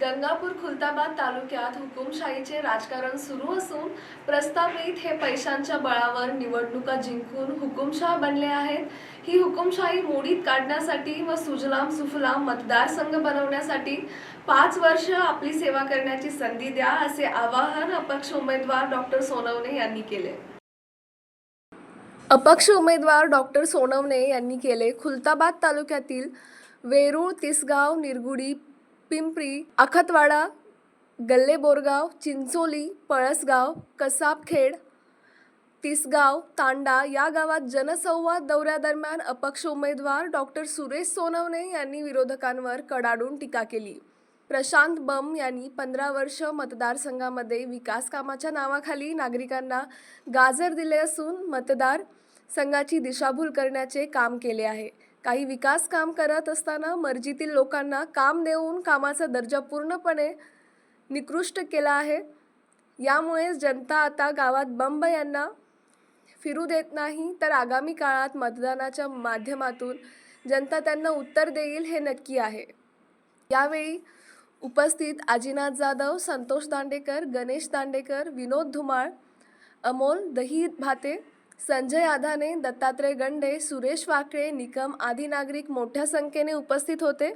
गंगापूर खुलताबाद तालुक्यात हुकुमशाहीचे राजकारण सुरू असून प्रस्तावित हे पैशांच्या बळावर निवडणुका जिंकून हुकुमशाह बनले आहेत. ही हुकुमशाही मोडीत काढण्यासाठी व सुजलाम सुफलाम मतदारसंघ बनवण्यासाठी पाच वर्ष आपली सेवा करण्याची संधी द्या असे आवाहन अपक्ष उमेदवार डॉक्टर सोनवणे यांनी केले. अपक्ष उमेदवार डॉक्टर सोनवणे यांनी केले. खुलताबाद तालुक्यातील वेरूळ तिसगाव निरगुडी पिंपरी अखतवाडा गल्ले बोरगाव चिंचोली पळसगाव कसाबखेड तिसगाव तांडा या गावात जनसंवाद दौऱ्यादरम्यान अपक्ष उमेदवार डॉक्टर सुरेश सोनवणे यांनी विरोधकांवर कडाडून टीका केली. प्रशांत बम यांनी पंधरा वर्ष मतदारसंघामध्ये विकास कामाच्या नावाखाली नागरिकांना गाजर दिले असून मतदार संघाची दिशाभूल करण्याचे काम केले आहे. काही विकास काम करत असताना मर्जीतील लोकांना काम देऊन कामाचा दर्जा पूर्णपणे निकृष्ट केला आहे. यामुळे जनता आता गावात बंब यांना फिरू देत नाही तर आगामी काळात मतदानाच्या माध्यमातून जनता त्यांना उत्तर देईल हे नक्की आहे. यावेळी उपस्थित आजीनाथ जाधव संतोष दांडेकर गणेश दांडेकर विनोद धुमाळ अमोल दही भाते संजय आधाने दत्तात्रय गंडे सुरेश वाकळे निकम आदी नागरिक मोठ्या संख्येने उपस्थित होते.